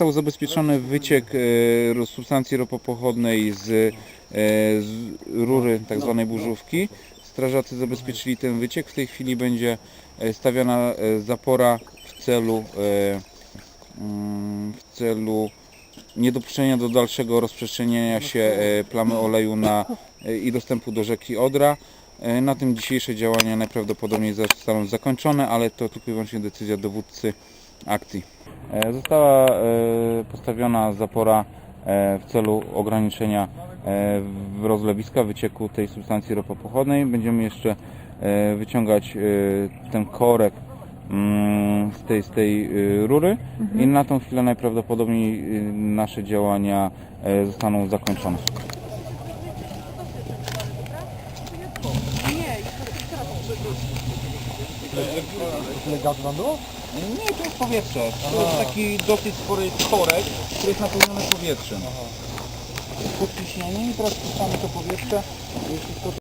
Został zabezpieczony wyciek e, substancji ropopochodnej z, e, z rury tzw. burzówki. Strażacy zabezpieczyli ten wyciek. W tej chwili będzie e, stawiana zapora w celu, mm, w celu niedopuszczenia do dalszego rozprzestrzeniania się plamy oleju na, i dostępu do rzeki Odra. Na tym dzisiejsze działania najprawdopodobniej zostaną zakończone, ale to tylko i wyłącznie decyzja dowódcy akcji. E, Została e, postawiona zapora e, w celu ograniczenia rozlewiska wycieku tej substancji ropopochodnej. Będziemy jeszcze wyciągać ten korek mm, z tej, z tej rury i na tą chwilę najprawdopodobniej nasze działania zostaną zakończone. Tyle gazu tam było? Nie, to jest powietrze. To jest taki dosyć spory korek, który jest napełniony powietrzem. Podciśnienie i teraz puszczamy to powietrze. Jeśli to